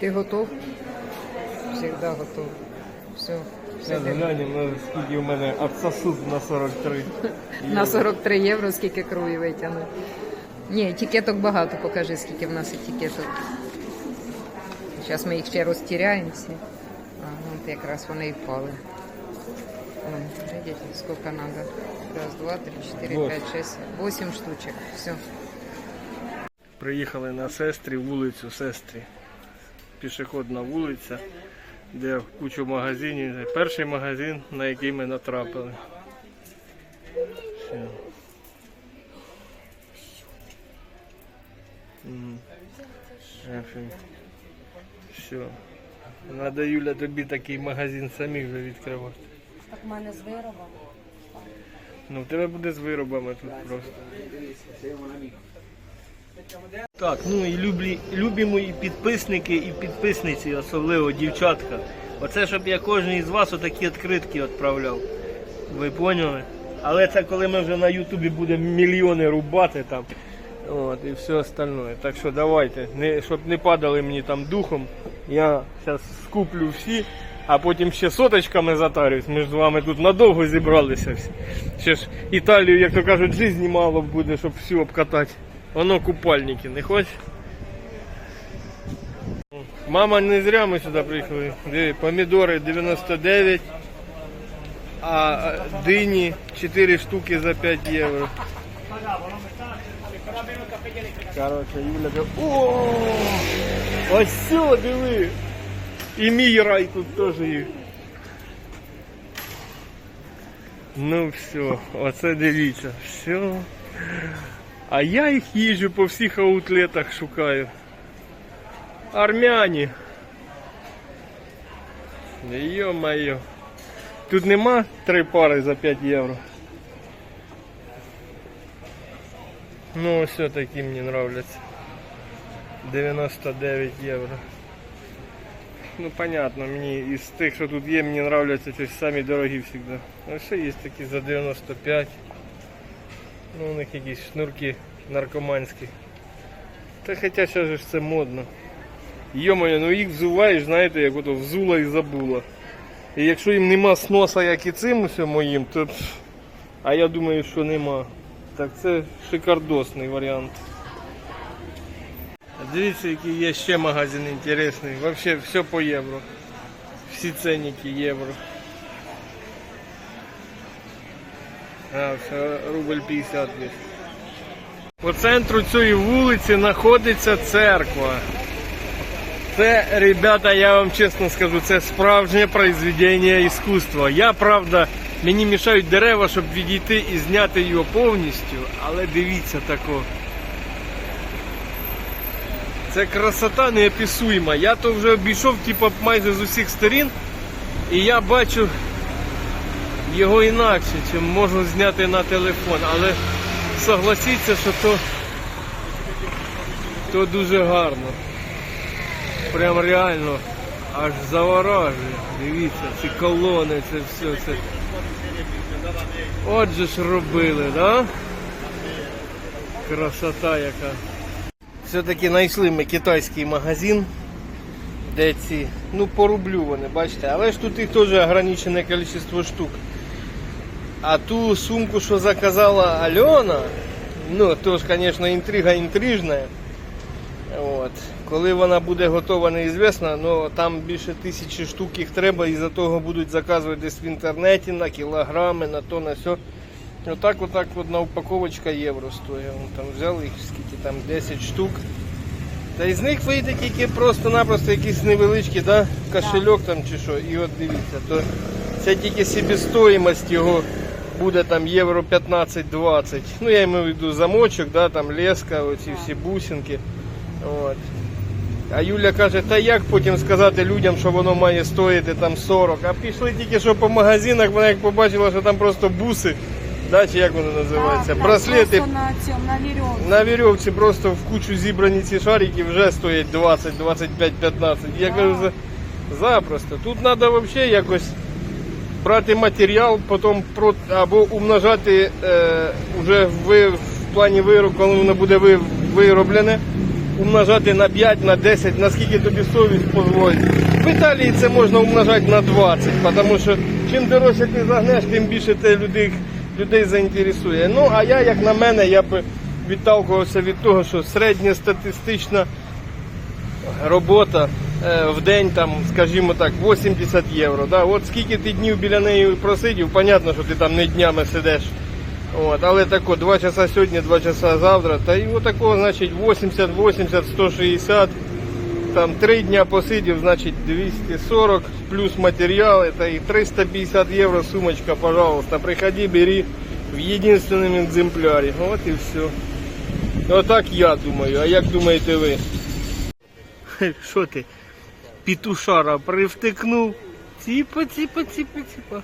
Ти готов? Завжди готов. Все. Глянемо, на скільки у мене отсосуд на 43. На 43 євро скільки крові витягнуть. Ні, етикеток багато, покажи, скільки в нас етикеток. Зараз ми їх ще розтіряємо всі. А, от якраз вони і впали. Вон, видите, сколько надо? Раз, два, три, четыре, Вот. пять, шесть, восемь штучек. Все. Приїхали на сестрі, вулицю сестрі. Пішохідна вулиця, де кучу магазинів. Перший магазин, на який ми натрапили. Все. Все. Надо, Юля, тобі такий магазин самі вже відкривати. Так в мене з виробом. Ну, в тебе буде з виробами тут просто. Так, ну і люблі, любі мої підписники і підписниці, особливо дівчатка. Оце щоб я кожен із вас отакі відкритки відправляв. Ви поняли? Але це коли ми вже на Ютубі будемо мільйони рубати там. От, і все остальне. Так що давайте, не, щоб не падали мені там духом, я зараз скуплю всі, а потім ще соточками затарюсь. Ми ж з вами тут надовго зібралися всі. Ще ж Італію, як то кажуть, житті мало буде, щоб всю обкатати. Воно купальники, не хочеш? Мама, не зря ми сюди приїхали. Диви, помідори 99, а а, дині 4 штуки за 5 євро. Короче, Юля каже, о, ось все, диви. І мій рай тут теж є. Ну все, оце дивіться, все. А я їх їжджу по всіх аутлетах шукаю. Армяні. Йо-моє. Тут нема три пари за 5 євро. Ну, все таки мені нравляться. 99 євро. Ну, понятно, мені із тих, що тут є, мені нравляться ті ж самі дорогі завжди. А ще є такі за 95. Ну, у них якісь шнурки наркоманські. Та хоча ще ж це модно. Йомоє, ну їх взуваєш, знаєте, як ото взула і забула. І якщо їм нема сноса, як і цим усім моїм, то. А я думаю, що нема. Так це шикардосний варіант. Дивіться, який є ще магазин інтересний. Вообще все по євро. Всі ценники євро. А, все, рубль 50 десь. По центру цієї вулиці знаходиться церква. Це, ребята, я вам чесно скажу, це справжнє произведення іскусства. Я, правда, мені мішають дерева, щоб відійти і зняти його повністю, але дивіться тако. Це красота неописуема. Я то вже обійшов типу, майже з усіх сторін, і я бачу його інакше, чим можу зняти на телефон. Але согласіться, що то, то дуже гарно. Прям реально аж заворажує. Дивіться, ці колони, це все. Це... Отже ж робили, да? Красота яка. Все-таки знайшли ми китайський магазин, де ці, ну по рублю вони, бачите, але ж тут їх теж ограничене кількість штук. А ту сумку, що заказала Альона, ну, то ж, звісно, інтрига інтрижна. От. Коли вона буде готова, неізвісно, але там більше тисячі штук їх треба і за того будуть заказувати десь в інтернеті на кілограми, на то, на все. Отак, отак одна упаковочка євро стоїть. Там взяли їх скільки там 10 штук. Та із них вийде тільки просто-напросто якийсь невеличкий да, кошельок там чи що. І от дивіться, то це тільки себестоїмость його буде там євро 15-20. Ну я маю в виду замочок, да, там леска, оці всі бусинки. От. А Юля каже, та як потім сказати людям, що воно має стоїти там 40. А пішли тільки що по магазинах, вона як побачила, що там просто буси, да, чи як воно називається, Так, браслети просто на цьому, на вірьовці. на вірьовці просто в кучу зібрані ці шарики вже стоять 20, 25, 15. Я кажу, за- запросто. Тут треба взагалі якось брати матеріал, потім або умножати е, вже в, плані виробу, коли воно буде ви- вироблене. умножати на 5, на 10, наскільки тобі совість дозволить. В Італії це можна умножати на 20, тому що чим дорожче ти загнеш, тим більше те людей, людей заінтересує. Ну, а я, як на мене, я б відталкувався від того, що середньостатистична робота е, в день, там, скажімо так, 80 євро. Да? От скільки ти днів біля неї просидів, понятно, що ти там не днями сидиш. От, але тако, 2 часа сьогодні, 2 часа завтра. Та і отакого, значить, 80, 80, 160. Там 3 дня посидів, значить 240 плюс матеріали, та і 350 євро сумочка, пожалуйста. Приходи, бери в єдинственному екземплярі. От і все. Отак я думаю. А як думаєте ви? Що ти? Пітушара привтикнув. Ціпа, ціпа, ціпа, ціпа.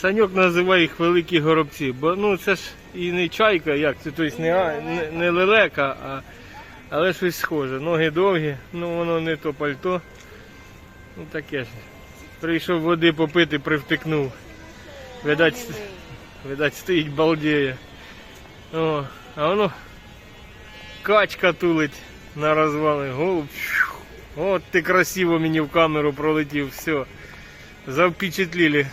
Саньок називає їх великі горобці, бо ну це ж і не чайка, як це, тобто не, не, не лелека, а, але щось схоже. Ноги довгі, ну воно не то пальто. Ну таке ж. Прийшов води попити, привтикнув. Видать, видать стоїть балдеє. О, а воно качка тулить на розвали. Голуб. От ти красиво мені в камеру пролетів, все. Завпечатлили.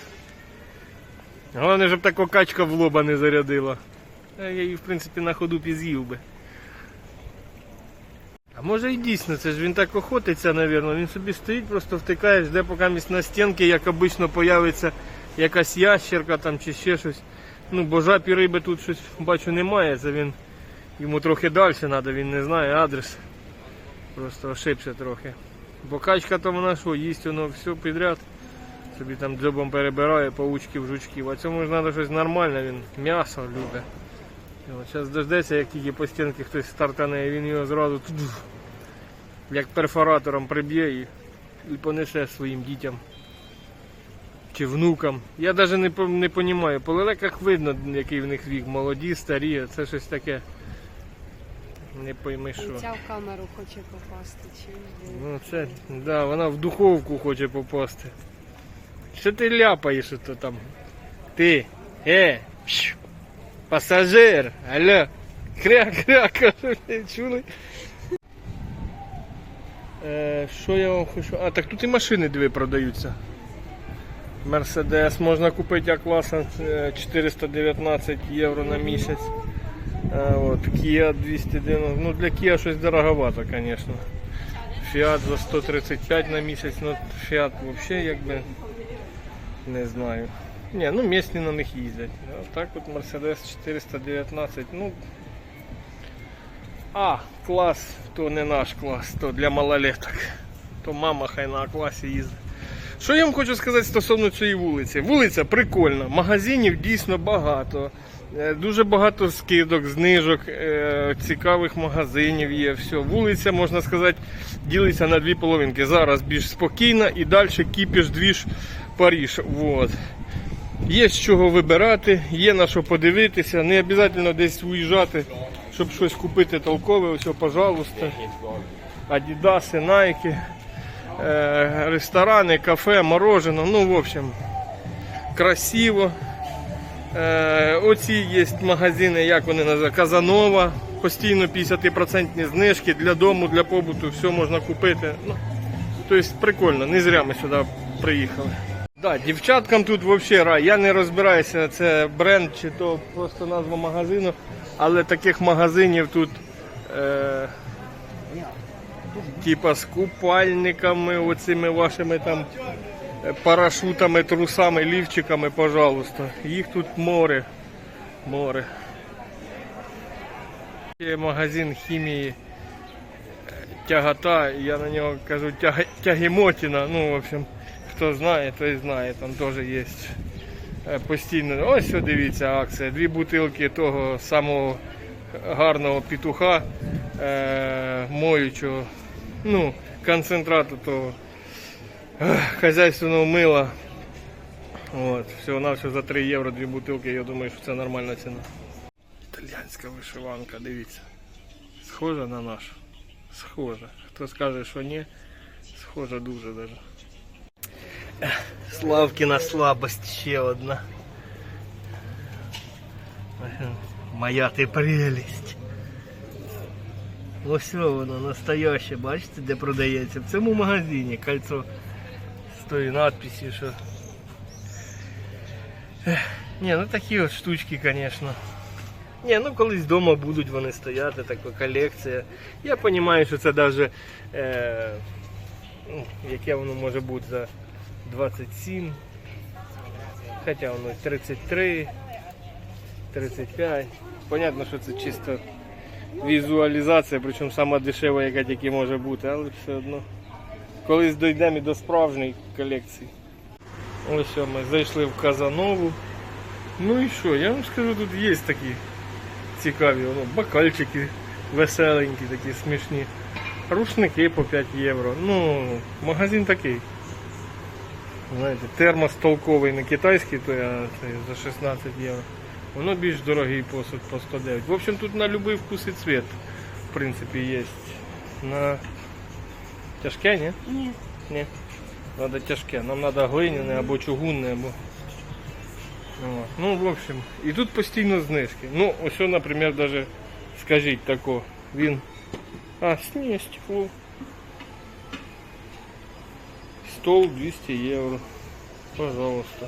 Головне, щоб така качка в лоба не зарядила. Я її, в принципі, на ходу піз'їв би. А може і дійсно, це ж він так охотиться, напевно. Він собі стоїть, просто втикає, жде, поки місь на стінки, як обично, появиться якась ящерка там чи ще щось. Ну, бо жабі риби тут щось бачу немає, це він йому трохи далі треба, він не знає адрес. Просто ошибся трохи. Бо качка то вона що, їсть воно все підряд. Собі там дзьобом перебирає паучків, жучків. А цьому ж треба щось нормальне, він м'ясо любить. Зараз дождеться, як тільки по стінки хтось стартане, і він його зразу як перфоратором приб'є і, і понесе своїм дітям чи внукам. Я навіть не, не розумію, по лелеках видно, який в них вік, молоді, старі, це щось таке. Не пойми що. Ця в камеру хоче попасти. Чи... Ну це, да, вона в духовку хоче попасти. Що ти ляпаєш ото там? Ти, е, пш, пасажир, алло, кря-кря, кажу, не чули? Е, що я вам хочу? А, так тут і машини дві продаються. Мерседес можна купити як класа 419 євро на місяць. От, Kia 290. Ну для Kia щось дороговато, звісно. Фіат за 135 на місяць, ну Фіат взагалі якби не знаю. Ні, ну місні на них їздять. А так от Mercedes 419, ну. А, клас, то не наш клас, то для малолеток. То мама хай на класі їздить. Що я вам хочу сказати стосовно цієї вулиці? Вулиця прикольна, магазинів дійсно багато. Е, Дуже багато скидок, знижок, е, цікавих магазинів є. Все. Вулиця, можна сказати, ділиться на дві половинки. Зараз більш спокійна і далі кіпіш двіж Паріж. Вот. Є з чого вибирати, є на що подивитися. Не обов'язково десь уїжджати, щоб щось купити толкове. Ось, пожалуйста. Адідаси, найки, е, ресторани, кафе, мороженое. Ну, в общем, красиво. Е, оці є магазини, як вони називають, Казанова. Постійно 50% знижки для дому, для побуту, все можна купити. Ну, тобто прикольно, не зря ми сюди приїхали. Да, дівчаткам тут взагалі рай. Я не розбираюся, це бренд чи то просто назва магазину, але таких магазинів тут е, типа з купальниками, оцими вашими там парашутами, трусами, лівчиками, пожалуйста. Їх тут море. Море. Є магазин хімії е, тягота, я на нього кажу тяг... тягемотіна. Ну, в общем, хто знає, той знає, там теж є е, постійно. Ось дивіться акція. Дві бутилки того самого гарного петуха е, моючого, ну, концентрату того хазяйственного мила. От, всього на все за 3 євро дві бутилки, я думаю, що це нормальна ціна. Італіянська вишиванка, дивіться. Схожа на нашу. Схожа. Хто скаже, що ні, схожа дуже даже. Славкіна слабость ще одна. Моя ти прелість. Ось воно, настояще, бачите, де продається. В цьому магазині кольцо тої надписі, що. Ні, ну такі от штучки, звісно. Ні, ну колись вдома будуть вони стояти, така колекція. Я розумію, що це навіть е, яке воно може бути за 27. Хоча воно 33, 35. Понятно, що це чисто візуалізація, причому сама дешева, яка тільки може бути, але все одно. Колись дійдемо і до справжньої колекції. Ось ми зайшли в Казанову. Ну і що, я вам скажу, тут є такі цікаві воно, бокальчики веселенькі, такі смішні. Рушники по 5 євро. Ну, магазин такий. Знаєте, термос толковий, не китайський, то я це за 16 євро. Воно більш дорогий посуд по 109. В общем, тут на будь-який вкус і цвет, в принципі, є. На тяжке, ні? Ні. Ні. Надо тяжке. Нам треба глиняне або чугунне, або. О, Ну, в общем, і тут постійно знижки. Ну, ось, що, наприклад, даже скажіть тако. Він. А, сніє стекло. Стол 200 євро. Пожалуйста.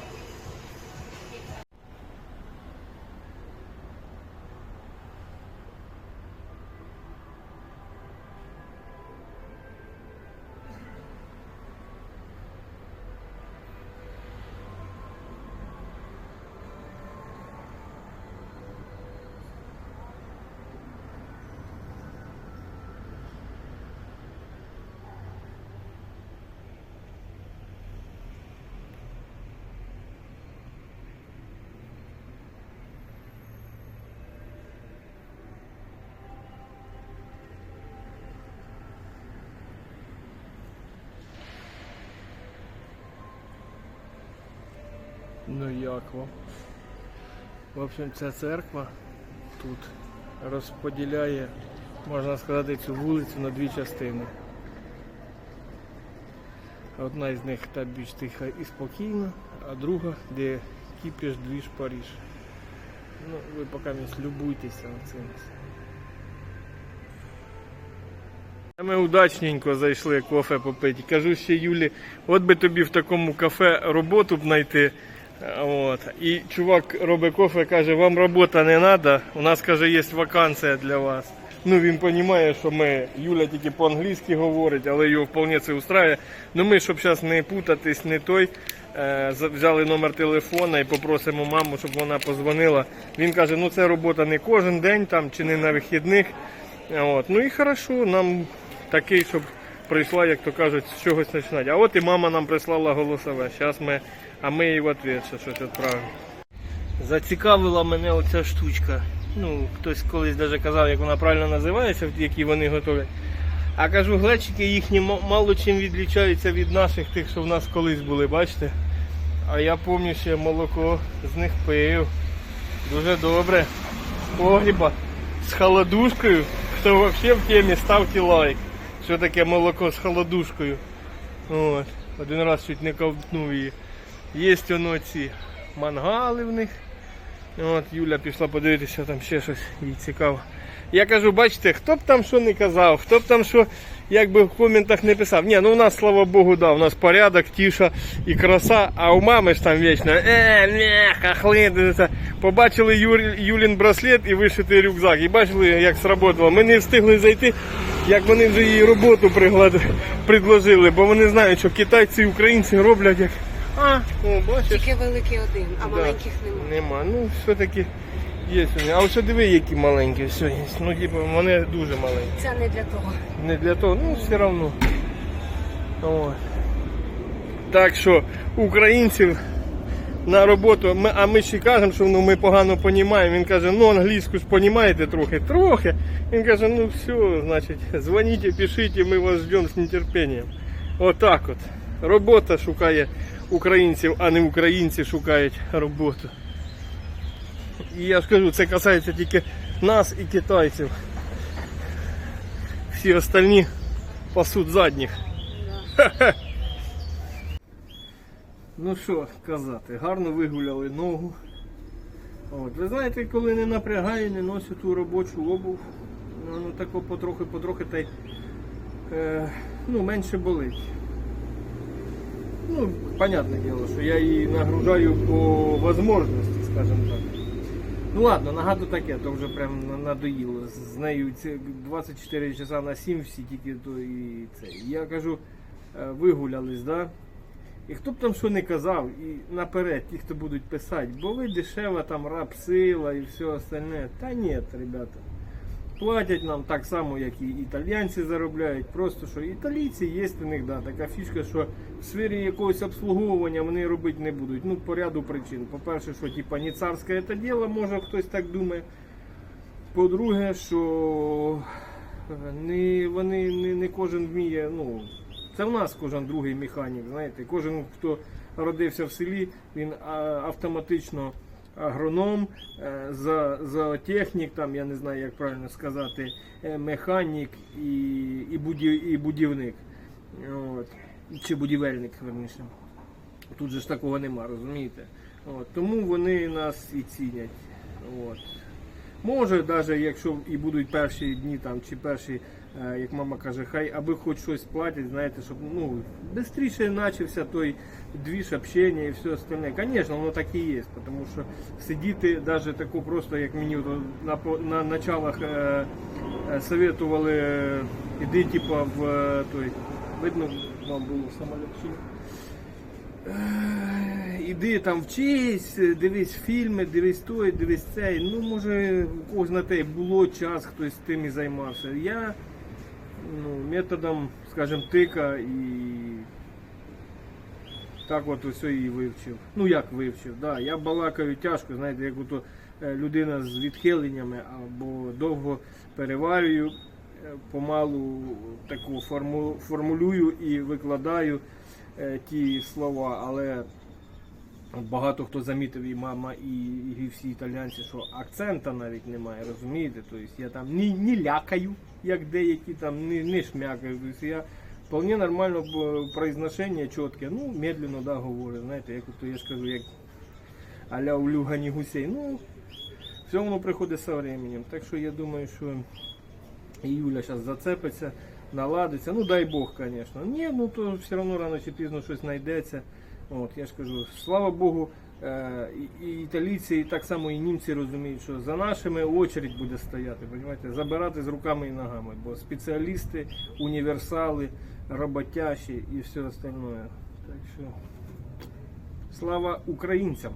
Ну як вам? В общем, ця церква тут розподіляє, можна сказати, цю вулицю на дві частини. Одна із них та більш тиха і спокійна, а друга, де кіпіш, двіж, Паріж. Ну, ви поки місь любуйтеся цим. Ми удачненько зайшли кофе попити. Кажу ще Юлі, от би тобі в такому кафе роботу б знайти. От. І чувак робить кофе, каже, вам робота не треба, у нас каже, є вакансія для вас. Ну він розуміє, що ми, Юля тільки по-англійськи говорить, але його вполне це устраює. Ну ми, щоб зараз не путатись, не той, е, взяли номер телефона і попросимо маму, щоб вона позвонила. Він каже, ну це робота не кожен день там чи не на вихідних. От. Ну і хорошо, нам такий, щоб прийшла, як то кажуть, з чогось починати. А от і мама нам прислала голосове. Зараз ми, а ми їй в ответ ще щось відправимо. Зацікавила мене оця штучка. Ну, хтось колись навіть казав, як вона правильно називається, які вони готові. А кажу, глечики їхні мало чим відлічаються від наших тих, що в нас колись були, бачите? А я пам'ятаю, ще молоко з них пив. Дуже добре. Погріба. З холодушкою. Хто взагалі в темі, ставте лайк. Що таке молоко з холодушкою. От. Один раз чуть не ковтнув її. Є воно ці мангали в них. От, Юля пішла подивитися, там ще щось їй цікаво. Я кажу, бачите, хто б там що не казав, хто б там що якби в коментах не писав. Ні, ну у нас, слава Богу, да, у нас порядок, тиша і краса, а у мами ж там вічно, е, не, хахли, побачили Юр, Юлін браслет і вишитий рюкзак. І бачили, як сработало. Ми не встигли зайти, як вони вже їй роботу предложили, бо вони знають, що китайці і українці роблять як. А, о, бачиш. Тільки великий один, а Да. маленьких немає. Нема. Ну, все-таки є. вони. А ось диви, які маленькі, все є. Ну, типу, вони дуже маленькі. Це не для того. Не для того, ну все одно. От. Так що українців на роботу, ми, а ми ще кажемо, що ну, ми погано розуміємо. Він каже, ну англійську ж розумієте трохи, трохи. Він каже, ну все, значить, дзвоніть, пишіть, ми вас ждемо з нетерпінням. Отак от. Робота шукає українців, а не українці шукають роботу. І я ж кажу, це касається тільки нас і китайців. Всі остальні пасуть задніх. Ну що казати, гарно вигуляли ногу. От. Ви знаєте, коли не напрягає, не носю ту робочу обув, воно тако потрохи, потрохи та й е, ну, менше болить. Ну, понятне діло, що я її нагружаю по можливості, скажімо так. Ну ладно, нагадую таке, то вже прям надоїло. З ці 24 часа на 7 всі тільки то і це. Я кажу, е, вигулялись, да? І хто б там що не казав, і наперед, ті, хто будуть писати, бо ви дешева там рабсила і все остальне. Та ні, ребята. Платять нам так само, як і італійці заробляють. Просто що італійці є у них да, така фішка, що в сфері якогось обслуговування вони робити не будуть. Ну, по ряду причин. По-перше, що типа не царське це діло, може хтось так думає. По-друге, що е, не, вони не, не кожен вміє. Ну, це в нас кожен другий механік. Знаєте, кожен, хто родився в селі, він автоматично агроном, е, зоотехнік, там я не знаю, як правильно сказати, е, механік і, і, будів, і будівник. От. Чи будівельник, верніше. Тут же ж такого нема, розумієте? От. Тому вони нас і цінять. От. Може, навіть якщо і будуть перші дні там, чи перші, е, як мама каже, хай аби хоч щось платять, знаєте, щоб ну, швидше почався той двіж общення і все остальне. Звісно, воно так і є, тому що сидіти навіть тако просто, як мені на, на началах е, е, советували, е, іди типа в е, той, видно, вам було самоліт Іди там вчись, дивись фільми, дивись той, дивись цей. Ну, може, у когось на те було час, хтось тим і займався. Я ну, методом, скажімо, тика і так от усе і вивчив. Ну як вивчив, да. Я балакаю тяжко, знаєте, як ото е, людина з відхиленнями або довго переварюю, е, помалу таку форму, формулюю і викладаю е, ті слова, але багато хто замітив, і мама, і, і всі італійці, що акцента навіть немає, розумієте? Тобто я там не, не лякаю, як деякі там, не, не шмякаю. Тобто я вполне нормально б- произношення чітке, ну, медленно да, говорю, знаєте, як то я ж кажу, як аля у Люгані гусей. Ну, все воно приходить з временем. Так що я думаю, що і Юля зараз зацепиться, наладиться. Ну дай Бог, звісно. Ні, ну то все одно рано чи пізно щось знайдеться. От, я ж кажу, слава Богу, і, і італійці, і так само і німці розуміють, що за нашими очередь буде стояти, понімаєте, забирати з руками і ногами, бо спеціалісти, універсали, роботящі і все остальное. Так що слава українцям!